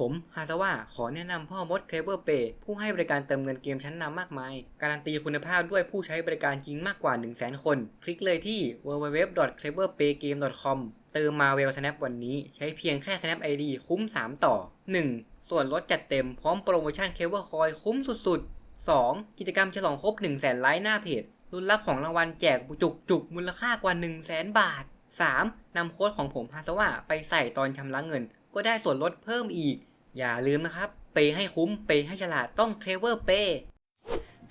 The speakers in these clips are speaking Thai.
ผมฮาซาว่าขอแนะนำพ่อมดเคเบิลเปผู้ให้บริการเติมเงินเกมชั้นนำมากมาย การันตีคุณภาพด้วยผู้ใช้บริการจริงมากกว่า 1 0 0 0 0แคน คลิกเลยที่ www.cleverpaygame.com เติมมาเวล Snap วันนี้ใช้เพียงแค่ Snap ID คุ้ม 3 ต่อ 1. ส่วนลดจัดเต็มพร้อมโปรโมชั่นเคเบิลคอยคุ้มสุดๆ 2. กิจกรรมฉลองครบ 1 0 0 0 0แสนไลค์หน้าเพจรุ่นรับของรางวัลแจกจุกจุกมูลค่ากว่า 1 0 0 0 0แสนบาท 3. นำโค้ดของผมฮาซาว่าไปใส่ตอนชำระเงิน ก็ได้ส่วนลดเพิ่มอีก อย่าลืมนะครับ เปย์ให้คุ้ม เปย์ให้ฉลาดต้องเคเวอร์เปย์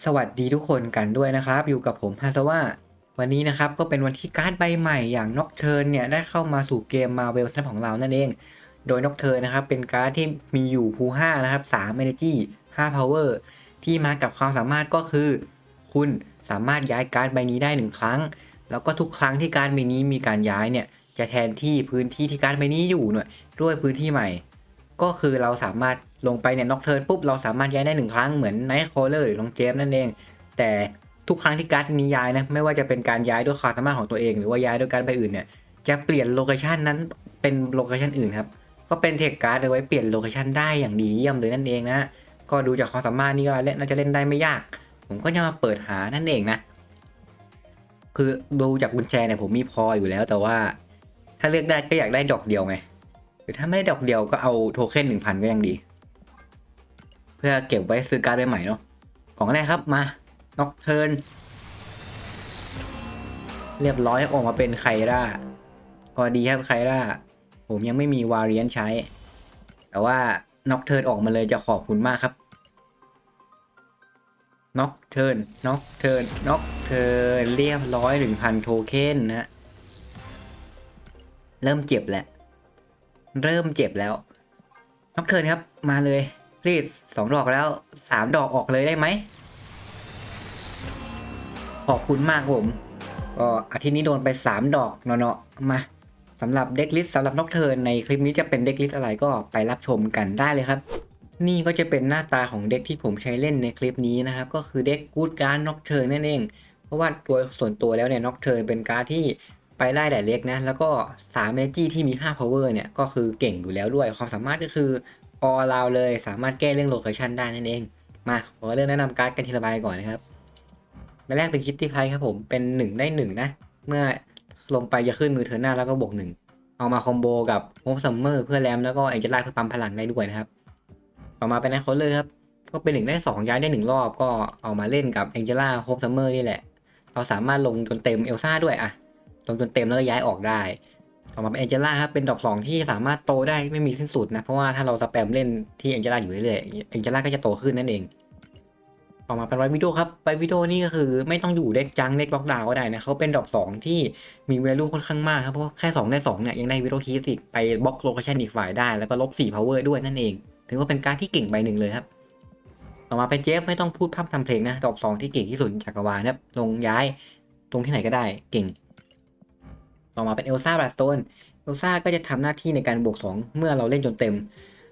สวัสดีทุกคนกันด้วยนะครับ อยู่กับผมฮาซาว่าวันนี้นะครับก็เป็นวันที่การ์ดใบใหม่อย่างน็อกเทิร์นเนี่ยได้เข้ามาสู่เกมมาเวลส์ของเรานั่นเอง โดยน็อกเทิร์นนะครับเป็นการ์ดที่มีอยู่ภู5นะครับ3 Energy 5 Power ที่มากับความสามารถก็คือ คุณสามารถย้ายการ์ดใบนี้ได้ 1 ครั้ง แล้วก็ทุกครั้งที่การ์ดใบนี้มีการย้ายเนี่ยจะแทนที่พื้นที่ที่การ์ดใบนี้อยู่เนี่ยด้วยพื้นที่ใหม่ ก็คือเราสามารถลงไปเนี่ยน็อกเทิร์นปุ๊บเราสามารถย้ายได้หนึ่งครั้งเหมือนไนท์คอลเลอร์หรือลองเจฟนั่นเอง แต่ทุกครั้งที่การ์ดนี้ย้ายนะไม่ว่าจะเป็นการย้ายด้วยความสามารถของตัวเอง หรือว่าย้ายด้วยการ์ดใบอื่นเนี่ยจะเปลี่ยนโลเคชันนั้นเป็นโลเคชันอื่นครับก็เป็นเทคการ์ดเอาไว้เปลี่ยนโลเคชันได้อย่างดีเยี่ยมเลยนั่นเองนะก็ดูจากความสามารถนี่ก็เล่นน่าจะเล่นได้ไม่ยาก ผมก็จะมาเปิดหานั่นเองนะ คือดูจากกุญแจเนี่ยผมมีพออยู่แล้วแต่ว่า ถ้าเลือกได้ก็อยากได้ดอกเดียวไง รือถ้าไม่ได้ดอกเดียวก็เอาโทเค็นหนึ่งพันก็ยังดี เพื่อเก็บไว้ซื้อการ์ดใหม่เนาะของแรกครับมาน็อกเทิร์นเรียบร้อยออกมาเป็นไคร่าก็ดีครับไคร่าผมยังไม่มีวาเรียนใช้ แต่ว่าน็อกเทิร์นออกมาเลยจะขอบคุณมากครับน็อกเทิร์นน็อกเทิร์นน็อกเทิร์นเรียบร้อยหนึ่งพันโทเค็นนะ เริ่มเจ็บแหละ เริ่มเจ็บแล้วน็อกเทิร์นครับ มาเลยรีดสองดอกแล้วสามดอกออกเลยได้ไหมขอบคุณมากผมก็อาทิตย์นี้โดนไป 3 ดอกเนาะมาสำหรับเด็กลิสสำหรับน็อกเทิร์นในคลิปนี้จะเป็นเด็กลิสอะไรก็ไปรับชมกันได้เลยครับ นี่ก็จะเป็นหน้าตาของเด็กที่ผมใช้เล่นในคลิปนี้นะครับ ก็คือเด็กกูดการ์ดน็อกเทิร์นนั่นเอง เพราะว่าตัวส่วนตัวแล้วเนี่ยน็อกเทิร์นเป็นการ์ดที่ ไปไล่แต่เล็กนะ แล้วก็3 energy ที่มี 5 power เนี่ย ก็คือเก่งอยู่แล้วด้วย ความสามารถก็คือ all round เลยสามารถแก้เรื่อง location ได้นั่นเอง มาขอเริ่มแนะนำการ์ดกันทีละใบก่อนนะครับใบแรกเป็นคิตตี้ไพครับผมเป็น 1 ได้ 1 นะ เมื่อลงไปจะขึ้นมือเธอหน้าแล้วก็บวก1เอามาคอมโบกับโฮมซัมเมอร์เพื่อแรมแล้วก็เอเจล่าเพื่อปั๊มพลังได้ด้วยนะครับ ต่อมาเป็นไนท์คอลเลอร์ครับก็เป็น1ได้2ย้ายได้1รอบก็เอามาเล่นกับเอเจล่าโฮมซัมเมอร์นี่แหละ เราสามารถลงจนเต็มเอลซ่าด้วยอะ ลงจนเต็มแล้วก็ย้ายออกได้ต่อมาเป็นแองเจล่าครับเป็นดอกสองที่สามารถโตได้ไม่มีสิ้นสุดนะ เพราะว่าถ้าเราสแปมเล่นที่แองเจล่าอยู่เรื่อยๆแองเจล่าก็จะโตขึ้นนั่นเองต่อมาเป็นไววิดโอครับไววิดโอนี่ก็คือไม่ต้องอยู่เด็กจังเด็กล็อกดาวก็ได้นะเขาเป็นดอกสองที่มีเวลูค่อนข้างมากครับเพราะแค่2ได้2เนี่ยยังได้วิดโอคีสิไปบล็อกโลเคชันอีกฝ่ายได้แล้วก็ลบ4 power ด้วยนั่นเอง ถือว่าเป็นการที่เก่งใบหนึ่งเลยครับต่อมาเป็นเจฟไม่ต้องพูดพร่ำทำเพลงนะดอกสองที่เก่งที่สุดจักรวาลนะครับลงย้ายตรงที่ไหนก็ได้เก่ง ต่อมาเป็นเอลซ่าบลัดสโตนเอลซ่าก็จะทำหน้าที่ในการบวก 2 เมื่อเราเล่นจนเต็ม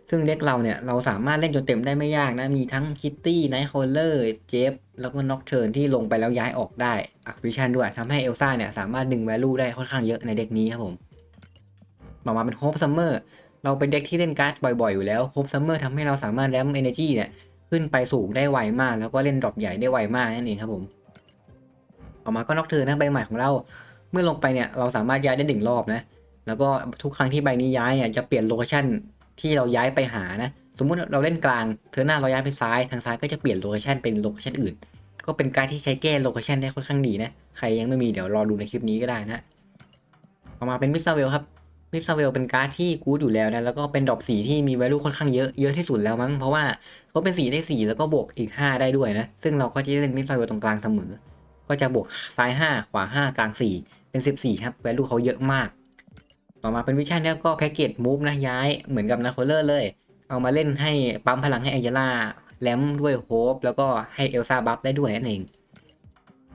ซึ่งเด็กเราเนี่ย เราสามารถเล่นจนเต็มได้ไม่ยากนะ มีทั้งคิตตี้ไนท์คอลเลอร์เจฟแล้วก็น็อกเทิร์นที่ลงไปแล้วย้ายออกได้อัพวิชันด้วยทำให้เอลซ่าเนี่ยสามารถดึงแวลูได้ค่อนข้างเยอะในเด็กนี้ครับผม ต่อมาเป็นโฮปซัมเมอร์เราเป็นเด็กที่เล่นการ์ดบ่อยๆ อยู่แล้วโฮปซัมเมอร์ทำให้เราสามารถแรมเอเนจีเนี่ยขึ้นไปสูงได้ไวมาก แล้วก็เล่นดรอปใหญ่ได้ไวมากนั่นเองครับผมต่อมาก็น็อกเทิร์นนะใบใหม่ของเรา เมื่อลงไปเนี่ยเราสามารถย้ายได้หนึ่งรอบนะ แล้วก็ทุกครั้งที่ใบนี้ย้ายเนี่ยจะเปลี่ยนโลเคชั่นที่เราย้ายไปหานะ สมมุติเราเล่นกลาง เธอหน้าเราย้ายไปซ้าย ทางซ้ายก็จะเปลี่ยนโลเคชั่นเป็นโลเคชั่นอื่น ก็เป็นการที่ใช้แก้โลเคชั่นได้ค่อนข้างดีนะ ใครยังไม่มีเดี๋ยวรอดูในคลิปนี้ก็ได้นะต่อมาเป็นมิสซาเวลครับ มิสซาเวลเป็นการ์ดที่กู๊ดอยู่แล้วนะ แล้วก็เป็นดอกสีที่มี value ค่อนข้างเยอะ เยอะที่สุดแล้วมั้ง เพราะว่าเขาเป็นสีได้สีแล้วก็บวกอีก 5 ได้ด้วยนะ ซึ่งเราก็จะเล่นมิสซาเวลตรงกลางเสมอ ก็จะบวกซ้าย 5 ขวา 5 กลาง 4 เป็น 14 ครับ value เขาเยอะมาก ต่อมาเป็นวิชั่นแล้วก็แพ็กเกจมูฟนะย้ายเหมือนกับนาโคลเลอร์เลย เอามาเล่นให้ปั๊มพลังให้แองเจล่าแลมด้วยโฮปแล้วก็ให้เอลซ่าบัฟได้ด้วยนั่นเอง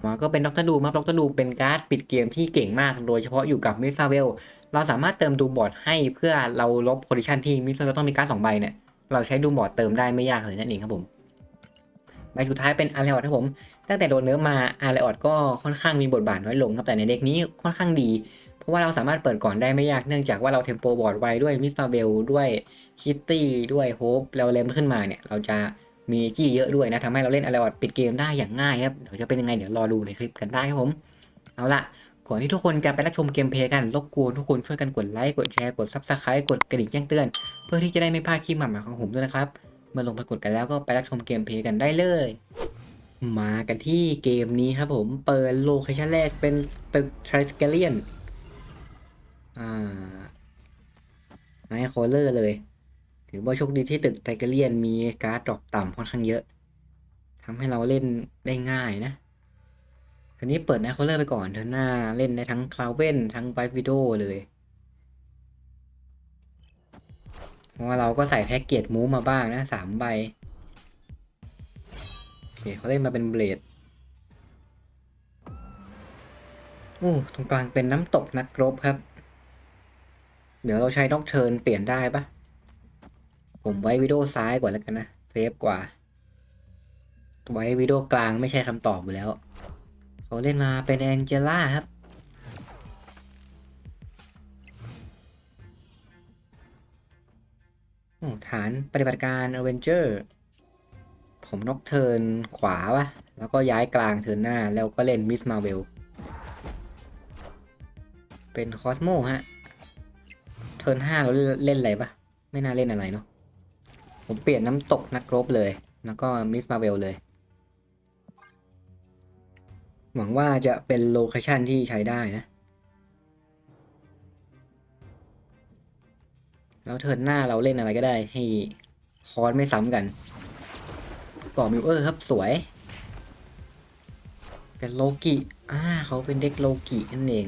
มาก็เป็นด็อกเตอร์ดูมาด็อกเตอร์ดูเป็นการ์ดปิดเกมที่เก่งมาก โดยเฉพาะอยู่กับมิสซาเวล เราสามารถเติมดูบอร์ดให้เพื่อเราลบโพซิชันที่มิสซาเวลต้องมีการ์ดสองใบเนี่ย เราใช้ดูบอร์ดเติมได้ไม่ยากเลยนั่นเองครับผม ใบสุดท้ายเป็นอาร์เรออดครับผม ตั้งแต่โดนเนื้อมาอาร์เรออดก็ค่อนข้างมีบทบาทน้อยลงครับแต่ในเด็กนี้ค่อนข้างดี เพราะว่าเราสามารถเปิดก่อนได้ไม่ยากเนื่องจากว่าเราเทมโปบอร์ดไวด้วยมิสมาเบลด้วยคิตตี้ด้วยโฮปแล้วเลมขึ้นมาเนี่ยเราจะมีจี้เยอะด้วยนะทำให้เราเล่นอะไรออดปิดเกมได้อย่างง่ายครับเดี๋ยวจะเป็นยังไงเดี๋ยวรอดูในคลิปกันได้ครับผมเอาละก่อนที่ทุกคนจะไปรับชมเกมเพลย์กันรบกวนทุกคนช่วยกันกดไลค์กดแชร์กดซับสไครต์กดกระดิ่งแจ้งเตือน เพื่อที่จะได้ไม่พลาดคลิปใหม่ๆของผมด้วยนะครับ เมื่อลงไปกดกันแล้วก็ไปรับชมเกมเพลย์กันได้เลย มากันที่เกมนี้ครับผมเปิดโลเคชั่นแรกเป็นตึกทริสเกเลียนอ่าไนท์คอลเลอร์เลย ถือว่าโชคดีที่ตึกไทเกเลียนมีการ์ดดรอปต่ำค่อนข้างเยอะทำให้เราเล่นได้ง่ายนะทีนี้เปิดไนท์คอลเลอร์ไปก่อนเธอหน้าเล่นได้ทั้งคลาวเวนทั้งไบวิดโอเลย เพราะว่าเราก็ใส่แพ็กเกจมูฟมาบ้างนะสามใบโอเคเขาเล่นมาเป็นเบลดโอ้ตรงกลางเป็นน้ำตกนักรบครับ เดี๋ยวเราใช้นอกเชิญเปลี่ยนได้ปะผมไว้วิดีโอซ้ายกว่าแล้วกันนะ เซฟกว่า ไว้วิดีโอกลางไม่ใช่คำตอบอยู่แล้ว เขาเล่นมาเป็นแองเจล่าครับ ฐานปฏิบัติการอเวนเจอร์ผมนกเทินขวาวะแล้วก็ย้ายกลางเทินหน้าแล้วก็เล่นมิสมาเวลเป็นคอสโมฮะ เทินห้าเราเล่นอะไรปะไม่น่าเล่นอะไรเนาะผมเปลี่ยนน้ำตกนักรบเลย แล้วก็มิสมาเวลเลย หวังว่าจะเป็นโลเคชันที่ใช้ได้นะ แล้วเทิร์นหน้าเราเล่นอะไรก็ได้ ให้คอร์สไม่ซ้ำกัน ก่อมิวเออร์ครับสวย เป็นโลกิอ่าเขาเป็นเด็กโลกินั่นเอง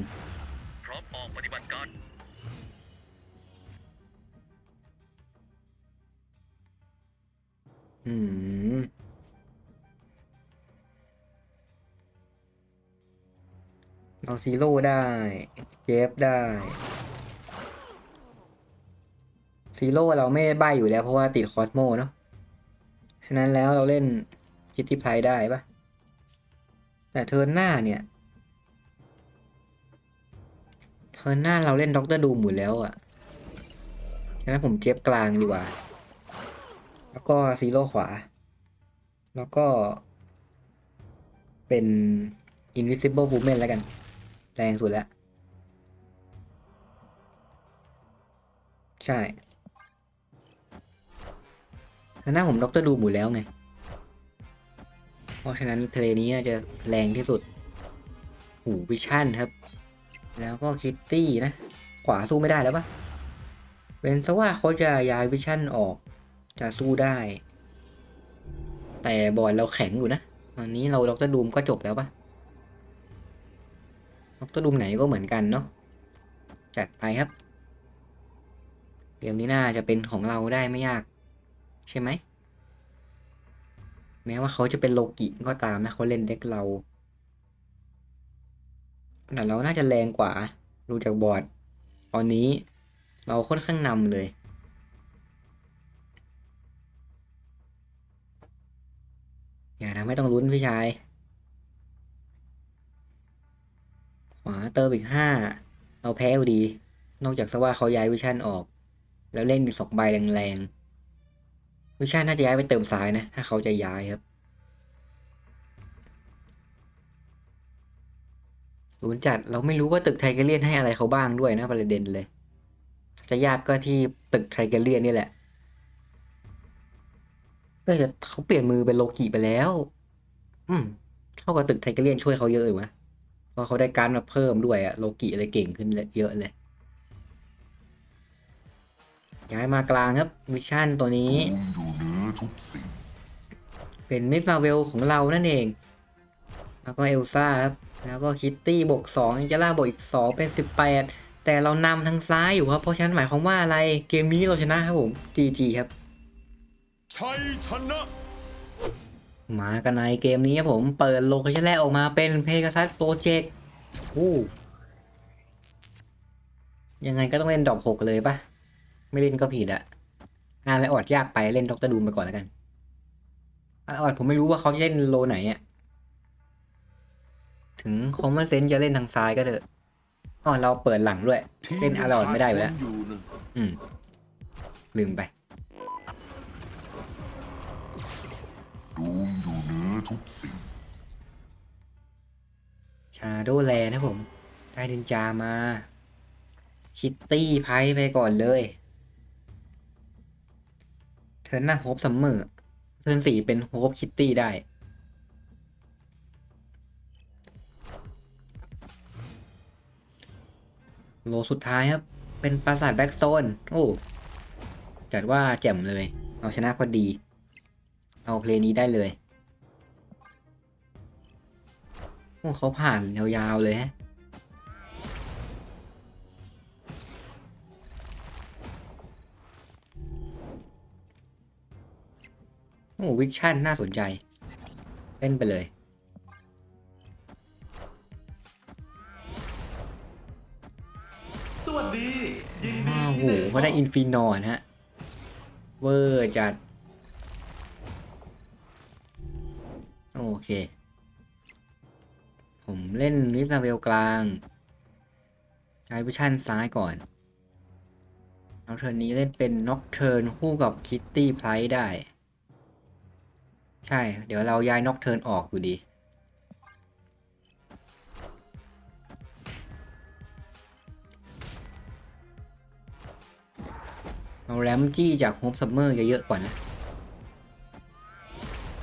พร้อมออกปฏิบัติการอืมเราซีโร่ได้ เจฟได้ ซีโร่เราไม่ใบอยู่แล้วเพราะว่าติดคอสโมเนาะ ฉะนั้นแล้วเราเล่นคิตตี้ไพได้ปะแต่เทิร์นหน้าเนี่ย เทิร์นหน้าเราเล่นด็อกเตอร์ดูมหมดแล้วอะฉะนั้นผมเจฟกลางดีกว่า แล้วก็ซีโร่ขวา แล้วก็ เป็น Invisible Woman แล้วกัน แรงสุดแล้ว ใช่ แล้วหน้าผมด็อกเตอร์ดูหมดแล้วไง เพราะฉะนั้นเทเลนี้น่าจะแรงที่สุด หูวิชั่นครับ แล้วก็คิตตี้นะ ขวาสู้ไม่ได้แล้วปะเป็นซะว่าเขาจะย้ายวิชั่นออก จะสู้ได้ แต่บอลเราแข็งอยู่นะวันนี้เราด็อกเตอร์ดูมก็จบแล้วปะด็อกเตอร์ดูมไหนก็เหมือนกันเนาะ จัดไปครับ เกมนี้น่าจะเป็นของเราได้ไม่ยาก ใช่ไหม แม้ว่าเขาจะเป็นโลกิก็ตามนะเขาเล่นเด็กเราแต่เราน่าจะแรงกว่า ดูจากบอร์ด ตอนนี้เราค่อนข้างนำเลยอย่าทำให้ต้องลุ้นพี่ชาย ขวาเติมอีกห้าเราแพ้อยู่ดี นอกจากซะว่าเขาย้ายวิชั่นออก แล้วเล่นอีกสองใบแรงๆ วิชั่นน่าจะย้ายไปเติมซ้ายนะ ถ้าเขาจะย้ายครับศูนย์จัดเราไม่รู้ว่าตึกไทเกเลียนให้อะไรเขาบ้างด้วยนะประเด็นเลย จะยากก็ที่ตึกไทเกเลียนนี่แหละเออแต่เขาเปลี่ยนมือเป็นโลกิไปแล้ว อืมเท่ากับตึกไทเกเลียนช่วยเขาเยอะอยู่นะเพราะเขาได้การมาเพิ่มด้วยอะโลกิอะไรเก่งขึ้นเยอะเลย ย้ายมากลางครับวิชั่นตัวนี้อยู่เหนือทุกสิ่งเป็นมิสมาเวลของเรานั่นเอง แล้วก็เอลซ่าครับ แล้วก็คิตตี้บวกสองจะล่าบวกอีกสองเป็นสิบแปดแต่เรานำทางซ้ายอยู่ครับ เพราะฉะนั้นหมายความว่าอะไรเกมนี้เราชนะครับผม GG ครับชัยชนะมากันในเกมนี้ครับผมเปิดโลเคชั่นแรกออกมาเป็นเพก a ซัสโปรเจกต์อู้ยังไงก็ต้องเล่นดอกหกเลยปะ ไม่เล่นก็ผิดอะงานอะไรออดยากไปเล่นด็อกเตอร์ดูมไปก่อนแล้วกันอะออดผมไม่รู้ว่าเขาจะเล่นโลไหนอะถึงคอมมอนเซนจะเล่นทางซ้ายก็เถอะอ๋อเราเปิดหลังด้วยที่เล่นอาร์ออนไม่ได้อยู่แล้วขาคนอยู่นะอืม ลืมไปดวงอยู่เหนือทุกสิ่ง ชาโดแลนะผม ได้ดินจามา คิตตี้ไพ่ไปก่อนเลย เทิร์นหน้าโฮปซัมเมอร์เทิร์นสี่เป็นโฮปคิตตี้ได้โลสุดท้ายครับ เป็นปราสาทแบ็กโซนโอ้จัดว่าแจ่มเลย เอาชนะพอดี เอาเพลงนี้ได้เลย โอ้เขาผ่านยาวๆเลยฮะ วิชั่นน่าสนใจ เล่นไปเลย สวัสดี ยินดีอ้าวโหที่ได้เขาได้อินฟินอนฮะ เวอร์จัด โอเค ผมเล่นลิซาเวลกลาง ใช้วิชั่นซ้ายก่อนเอาเทิร์นนี้เล่นเป็นน็อกเทิร์นคู่กับคิตตี้ไพร์ได้ ใช่ เดี๋ยวเราย้ายน็อกเทิร์นออกอยู่ดี เอาแรมจี้จากโฮมซัมเมอร์เยอะๆก่อนนะ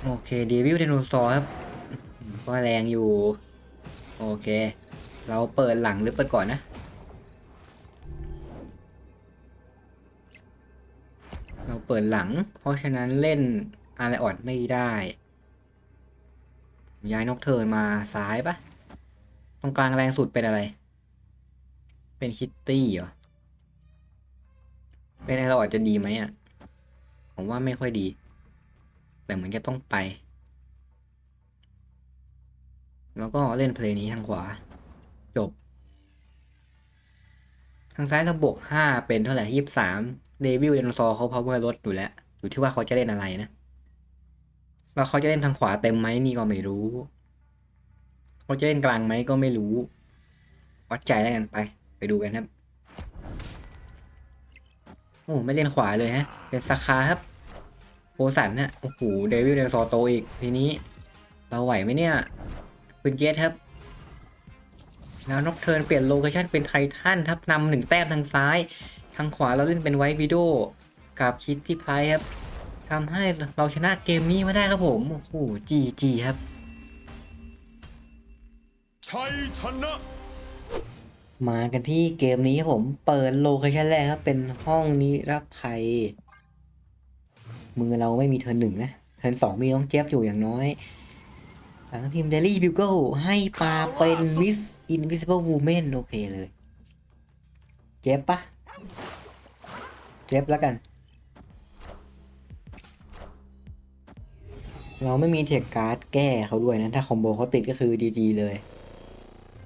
โอเคเดวิลไดนเสาร์ครับ ก็แรงอยู่ โอเค เราเปิดหลังหรือเปิดก่อนนะเราเปิดหลัง เพราะฉะนั้นเล่น อะไรออดไม่ได้ ย้ายนกเทินมาซ้ายปะตรงกลางแรงสุดเป็นอะไร เป็นคิตตี้เหรอ เป็นอะไรเรอาจะดีไหมอะ ผมว่าไม่ค่อยดี แต่เหมือนจะต้องไป แล้วก็เล่นเพลงนี้ทางขวา จบ ทางซ้ายเราบวกห้าเป็นเท่าไหร่ยี่สามเดวิลเดนซอเขาพาวเวอร์ลดอยู่แล้ว อยู่ที่ว่าเขาจะเล่นอะไรนะ แล้วเขาจะเล่นทางขวาเต็มไหมนี่ก็ไม่รู้เขาจะเล่นกลางไหมก็ไม่รู้ วัดใจแล้วกันไป ไปดูกันครับ โอ้ไม่เล่นขวาเลยฮะ เป็นสาคาครับโพสันนะโอ้โหเดวิลเดนซอโตอีกทีนี้ เราไหวไหมเนี่ยคุณเจสครับ แล้วนกเทินเปลี่ยนโลเคชั่นเป็นไททันทับนำหนึ่งแต้มทางซ้าย ทางขวาเราเล่นเป็นไวท์วิดโอกับคิตตี้ไพร์ครับ ทำให้เราชนะเกมนี้มาได้ครับผม โอ้โหจีจีครับ ชัยชนะ มากันที่เกมนี้ครับผม เปิดโลเคชั่นแรกครับ เป็นห้องนิรภัย มือเราไม่มีเทิร์นหนึ่งนะ เทิร์นสองมีน้องเจี๊ยบอยู่อย่างน้อยหลังพิมพ์เดลี่บิวเกิลให้ปลาเป็นมิสอินวิสิเบิลวูแมนโอเคเลย เจ็บปะเจ็บแล้วกัน เราไม่มีเทคการ์ดแก้เขาด้วยนะ ถ้าคอมโบเขาติดก็คือ GG เลย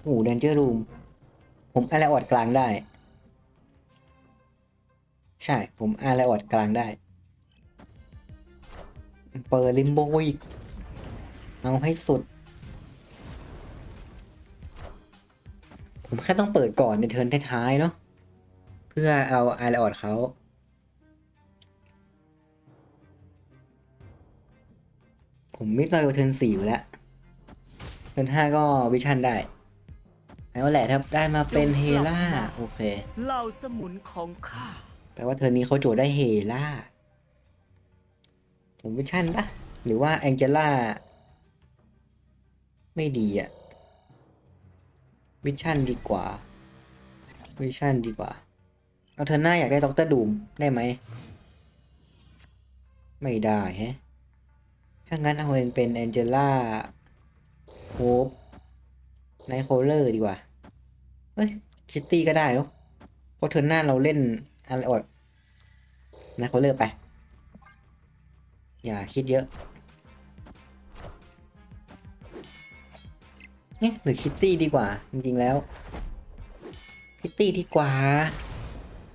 โอ้เดนเจอร์รูม ผมอะไรออดกลางได้ ใช่ ผมอะไรออดกลางได้ เปิดลิมโบอีก เอาให้สุด ผมแค่ต้องเปิดก่อนในเทิร์นท้ายๆเนาะ เพื่อเอาอะไรออดเขา ผมมิสไลเทิร์นสี่อยู่แล้วเทิร์นห้าก็วิชั่นได้แล้วแหละครับได้มาเป็นเฮล่าโอเคเหล่าสมุนของข้าแปลว่าเทอร์นนี้เขาโจทย์ได้เฮล่าผมวิชั่นปะหรือว่าแองเจล่าไม่ดีอะวิชั่นดีกว่า วิชั่นดีกว่าเอาเทอร์นหน้าอยากได้ด็อกเตอร์ดูมได้ไหม ไม่ได้แฮะ ถ้างั้นเอาเป็นเป็นแองเจล่าโฮปไนโคลเลอร์ดีกว่า เฮ้ย คิตตี้ก็ได้เนอะเพราะเทิร์หน้าเราเล่นอะไรอดไนะเขาเลิกไป อย่าคิดเยอะเนี่ยหรือคิตตี้ดีกว่า จริง ๆ แล้ว คิตตี้ดีกว่า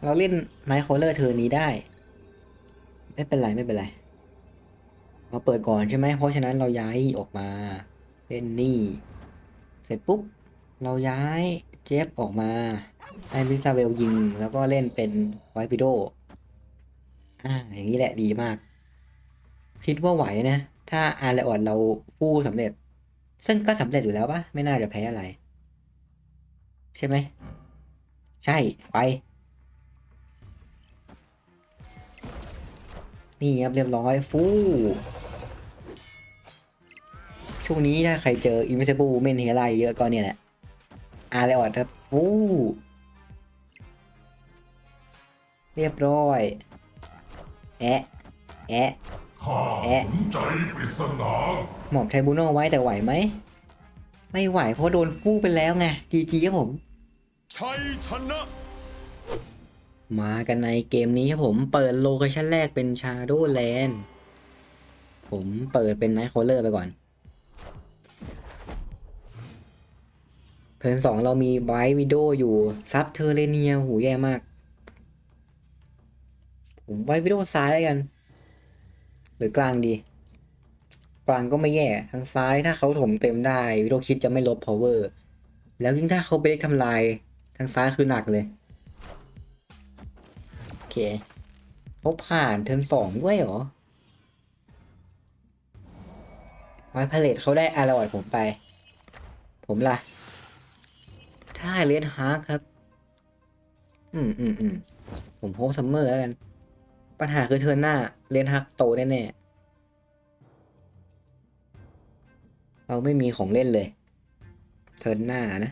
เราเล่นไนท์คลเลอร์เธอนี้ได้ ไม่เป็นไร ไม่เป็นไร มาเปิดก่อนใช่ไหมเพราะฉะนั้นเราย้ายออกมาเล่นนี่ เสร็จปุ๊บ เราย้ายเจฟออกมาให้มิซาเวลยิง แล้วก็เล่นเป็นไวปิโดอ่าอย่างนี้แหละดีมาก คิดว่าไหวนะ ถ้าอาร์เลออดเราฟู้สำเร็จ ซึ่งก็สำเร็จอยู่แล้วปะไม่น่าจะแพ้อะไร ใช่ไหม ใช่ไป นี่ครับเรียบร้อยฟู่ ช่วงนี้ถ้าใครเจอ Invisible Woman เฮลเยอะก็เนี่ยแหละอาร์เลออดครับฟู่เรียบร้อยแอะแอะข้าแอะสนใจปริศนาหมอบไทบูโนไว้แต่ไหวไหม ไม่ไหวเพราะโดนฟู่ไปแล้วไงจีจีครับผมชัยชนะ มากันในเกมนี้ครับผมเปิดโลเคชั่นแรกเป็น Shadowland ผมเปิดเป็น Night Caller ไปก่อน เทิร์นสองเรามีไบวิดโออยู่ซับเทอร์เรเนียหูแย่มาก ผมไว้วิดโอซ้ายแล้วกัน หรือกลางดี กลางก็ไม่แย่ทางซ้ายถ้าเขาถมเต็มได้วิดโอคิดจะไม่ลด power แล้วยิ่งถ้าเขาไปเล็กทำลายทางซ้ายคือหนักเลยโอเคเขาผ่านเทิร์นสองด้วยเหรอไว้พาเลตเขาได้อาร์ลอดผมไป ผมล่ะ ถ้าเลดฮาร์ครับ อืมอืมอืมผมโฮปซัมเมอร์แล้วกัน ปัญหาคือเทิร์นหน้าเลดฮาร์โตแน่ๆเราไม่มีของเล่นเลย เทิร์นหน้านะ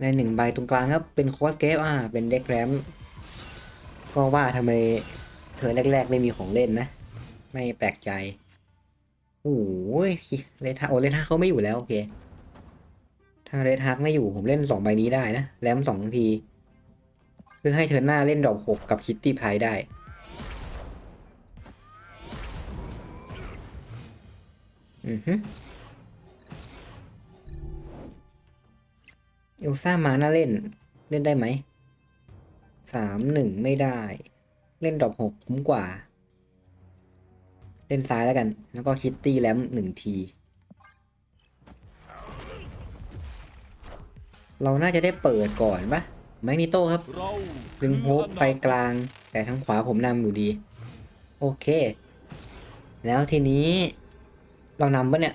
ในหนึ่งใบตรงกลางครับ เป็นคอสเกฟอ่า เป็นเด็กแรม ก็ว่าทำไมเธอแรก ๆ ไม่มีของเล่นนะ ไม่แปลกใจ โอ้ยเลทาโอเลทาเขาไม่อยู่แล้วโอเคถ้าเลทาไม่อยู่ผมเล่นสองใบนี้ได้นะแรมสองทีเพื่อให้เธอหน้าเล่นดอกหกกับคิตตี้พายได้อือฮึเอลซ่ามาน่าเล่นเล่นได้ไหมสามหนึ่งไม่ได้ เล่นดรอปหกคุ้มกว่า ล่นซ้ายแล้วกัน แล้วก็คิตตี้แลมหนึ่งที เราน่าจะได้เปิดก่อนปะแมกนิโต้ครับ ดึงโฮปไปกลาง แต่ทางขวาผมนำอยู่ดี โอเค แล้วทีนี้เรานำปะเนี่ย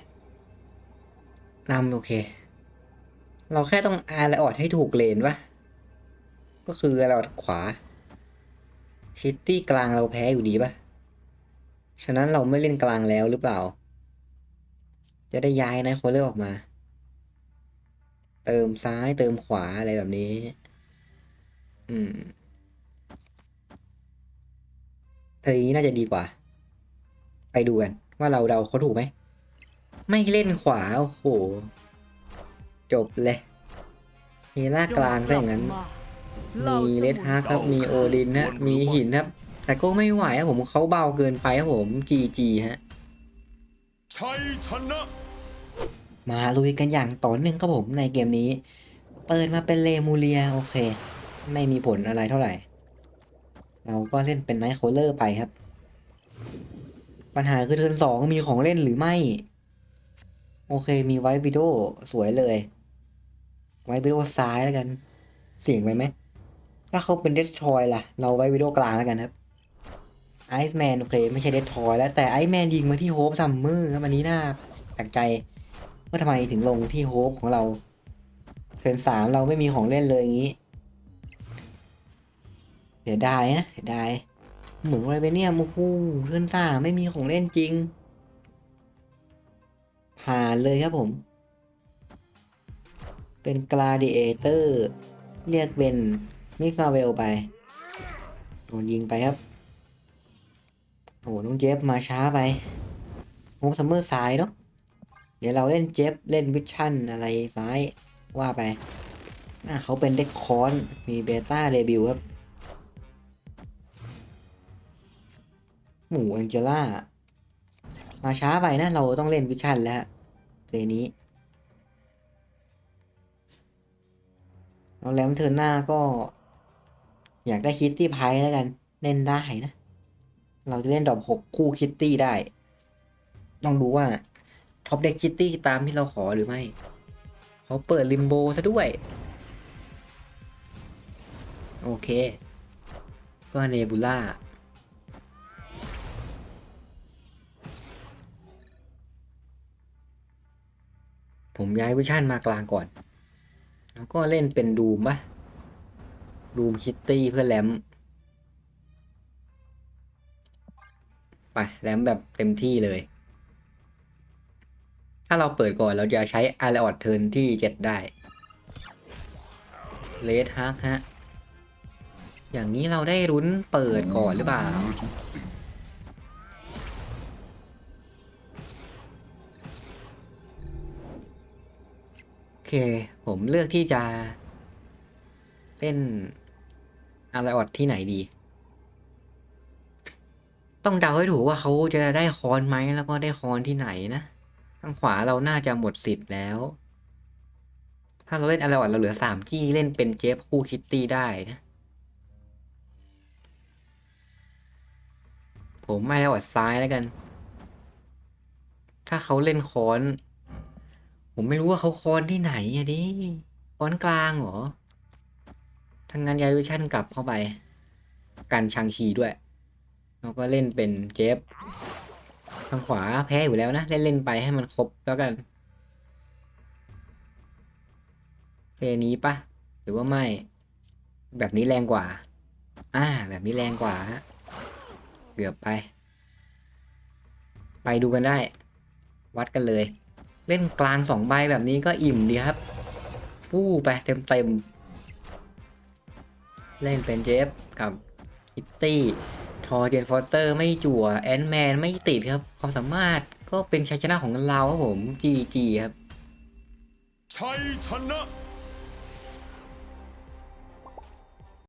นำโอเค เราแค่ต้องอาร์และออดให้ถูกเลนวะก็คืออาร์แลออดขวาคิตตี้กลางเราแพ้อยู่ดีปะ ฉะนั้นเราไม่เล่นกลางแล้วหรือเปล่า จะได้ย้ายนะโคเลอร์ออกมา เติมซ้ายเติมขวาอะไรแบบนี้ อืมเธอนี้น่าจะดีกว่า ไปดูกัน ว่าเราเดาเขาถูกไหม ไม่เล่นขวา โอ้โห จบเลยเฮล่ากลางซะอย่างนั้น มีเลดฮาร์ครับ มีโอดินนะ มีหินครับ แต่ก็ไม่ไหวครับผมเขาเบาเกินไปครับผมจีจีฮะชัยชนะมาลุยกันอย่างต่อเนื่องครับผมในเกมนี้ เปิดมาเป็นเลมูเลียโอเค ไม่มีผลอะไรเท่าไหร่ เราก็เล่นเป็นไนท์โคลเลอร์ไปครับ ปัญหาคือเทิร์นสองมีของเล่นหรือไม่ โอเคมีไวท์วิดีโอสวยเลย ไวท์วิดีโอซ้ายแล้วกัน เสียงไปไหมถ้าเขาเป็นเดสทรอยล่ะ เราไว้วิดีโอกลางแล้วกันครับ ไอซ์แมนโอเค ไม่ใช่เดสทรอยแล้วแต่ไอซ์แมนยิงมาที่โฮปซัมเมอร์ครับอันนี้น่าแปลกใจว่าทำไมถึงลงที่โฮปของเราเทิร์นสามเราไม่มีของเล่นเลยอย่างนี้ เสียดายนะเสียดายเหมือนอะไรไปเนี่ยมูฮูเทิร์นสามไม่มีของเล่นจริง ผ่านเลยครับผม เป็นกลาดิเอเตอร์ เรียกเป็นมิกมาเวลไปโดนยิงไปครับ โอ้โหน้องเจฟมาช้าไปโฮซัมเมอร์ซ้ายเนาะเดี๋ยวเราเล่นเจฟเล่นวิชั่นอะไรซ้ายว่าไปอะเขาเป็นเด็กคอนมีเบต้าเรบิวครับ หมูแองเจล่า มาช้าไปนะ เราต้องเล่นวิชั่นแล้วเกมนี้เราแลมเทิร์นหน้าก็ อยากได้คิตตี้ไพายแล้วกัน เล่นได้นะ เราจะเล่นดอกหกคู่คิตตี้ได้ลองดูว่าท็อปเด็กคิตตี้ตามที่เราขอหรือไม่เขาเปิดลิมโบซะด้วย โอเค ก็เนบูล่าผมย้ายวิชั่นมากลางก่อน แล้วก็เล่นเป็นดูมปะดูมคิตตี้เพื่อแรม ไปแรมแบบเต็มที่เลย ถ้าเราเปิดก่อนเราจะใช้อาร์ออดเทิร์นที่เจ็ดได้เลดฮักฮะ อย่างนี้เราได้รุ้นเปิดก่อนหรือเปล่าเหนือทุกสิ่งโอเค ผมเลือกที่จะ เล่นอะไรออดที่ไหนดี ต้องเดาให้ถูกว่าเขาจะได้คอนไหมแล้วก็ได้คอนที่ไหนนะทางขวาเราน่าจะหมดสิทธิ์แล้ว ถ้าเราเล่นอะไรออดเราเหลือสามจี้เล่นเป็นเจฟคู่คิตตี้ได้นะผมไม่แล้วออดซ้ายแล้วกัน ถ้าเขาเล่นคอน ผมไม่รู้ว่าเขาคอนที่ไหนอะดิคอนกลางเหรอทางงานยายวิชั่นกลับเข้าไป กันชังชีด้วย แล้วก็เล่นเป็นเจฟทางขวาแพ้อยู่แล้วนะ เล่นเล่นไปให้มันครบแล้วกันเพลนี้ปะหรือว่าไม่ แบบนี้แรงกว่า อ่า แบบนี้แรงกว่าฮะเกือบไป ไปดูกันได้ วัดกันเลย เล่นกลางสองใบแบบนี้ก็อิ่มดีครับฟู่ไปเต็มเต็มเล่นเป็นเจฟกับคิตตี้ ทอร์เจนฟอสเตอร์ไม่จั่วแอนแมนไม่ติดครับ ความสามารถก็เป็นชัยชนะของเราครับผมจีจีครับชัยชนะ